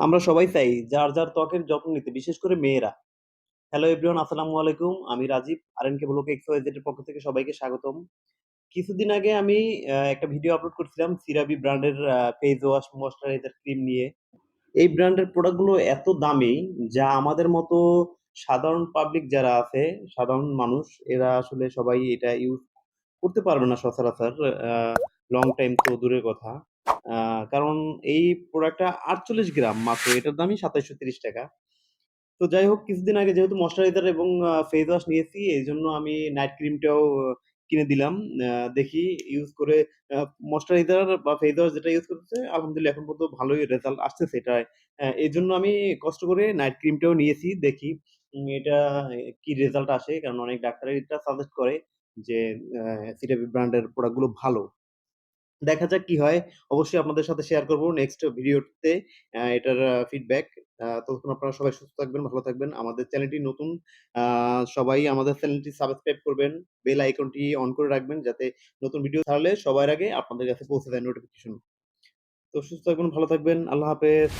আমরা সবাই চাই যার, যার ত্বকের যত্ন নিতে, বিশেষ করে মেয়েরা। হ্যালো এভরিওয়ান আসসালামু আলাইকুম। আমি রাজীব আরএনকে ব্লগ এক্স-ওয়াই-জেড এর পক্ষ থেকে সবাইকে স্বাগতম। কিছুদিন আগে আমি একটা ভিডিও আপলোড করছিলাম সিরাবি ব্র্যান্ডের ফেস ওয়াশ ময়েশ্চারাইজার ক্রিম নিয়ে। এই ব্র্যান্ডের প্রোডাক্টগুলো এত দামি যা আমাদের মতো সাধারণ পাবলিক যারা আছে, সাধারণ মানুষ এরা আসলে সবাই এটা ইউজ করতে পারবে না সচরাচর। লং টাইম তো দূরের কথা। কারণ এই প্রোডাক্টটা ৪৮ গ্রাম মাত্র। এটার দামই ৳২৭৩০ তো যাই হোক, কিছুদিন আগে যেহেতু ময়েশ্চারাইজার এবং ফেস ওয়াশ নিয়েছি এজন্য আমি নাইট ক্রিমটাও কিনে দিলাম। দেখি ইউজ করে ময়েশ্চারাইজার বা ফেস ওয়াশ যেটা ইউজ করতেছে, আলহামদুলিল্লাহ এখন পর্যন্ত ভালোই রেজাল্ট আসতেছে এটায়। এই জন্য আমি কষ্ট করে নাইট ক্রিমটাও নিয়েছি। দেখি এটা কি রেজাল্ট আসে। কারণ অনেক ডাক্তারই এটা সাজেস্ট করে যে সিরাবি ব্র্যান্ডের প্রোডাক্টগুলো ভালো। দেখা যাক কি হয়। অবশ্যই আপনাদের সাথে শেয়ার করব নেক্সট ভিডিওতে এটার ফিডব্যাক। ততক্ষণ আপনারা সবাই সুস্থ থাকবেন, ভালো থাকবেন। আমাদের চ্যানেলটি নতুন। সবাই আমাদের চ্যানেলটি সাবস্ক্রাইব করবেন। বেল আইকনটি অন করে রাখবেন যাতে নতুন ভিডিও ছাড়লে সবার আগে আপনাদের কাছে পৌঁছে যায় নোটিফিকেশন। তো সুস্থ থাকবেন, ভালো থাকবেন। আল্লাহ হাফেজ।